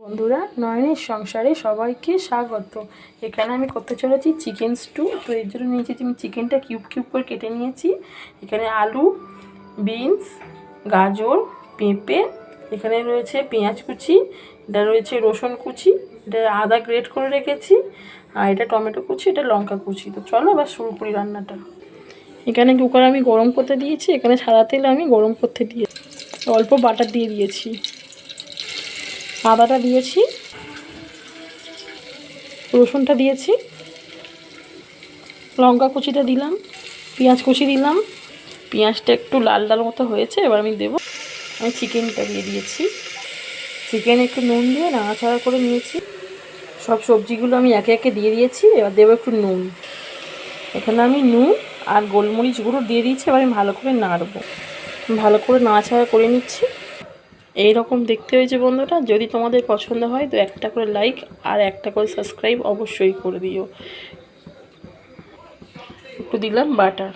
বন্ধুরা, নয়নের সংসারে সবাইকে স্বাগত। এখানে আমি করতে চলেছি চিকেন স্টু তো এর জন্য নিয়েছি আমি চিকেনটা কিউব কিউব করে কেটে নিয়েছি। এখানে আলু বিনস গাজর, পেঁপে, এখানে রয়েছে পেঁয়াজ কুচি, এটা রয়েছে রসুন কুচি, এটা আদা গ্রেট করে রেখেছি, আর এটা টমেটো কুচি, এটা লঙ্কা কুচি। তো চলো এবার শুরু করি রান্নাটা। এখানে কুকার আমি গরম করতে দিয়েছি, এখানে সাদা তেল আমি গরম করতে দিয়ে অল্প বাটার দিয়ে দিয়েছি। আদাটা দিয়েছি, রসুনটা দিয়েছি, লঙ্কা কুচিটা দিলাম, পেঁয়াজ কুচি দিলাম, পেঁয়াজটা একটু লাল লাল মতো হয়েছে, এবার আমি দেবো। আমি চিকেনটা দিয়ে দিয়েছি। চিকেন একটু নুন দিয়ে নাড়াচাড়া করে নিয়েছি। সব সবজিগুলো আমি একে একে দিয়ে দিয়েছি, এবার দেবো একটু নুন। এখানে আমি নুন আর গোলমরিচ গুঁড়ো দিয়ে দিয়েছি, এবার আমি ভালো করে নাড়বো। ভালো করে নাড়াচাড়া করে নিচ্ছি। এই রকম দেখতে হয়েছে বন্ধুরা। যদি তোমাদের পছন্দ হয় তো একটা করে লাইক আর একটা করে সাবস্ক্রাইব অবশ্যই করে দিও। একটু দিলাম বাটার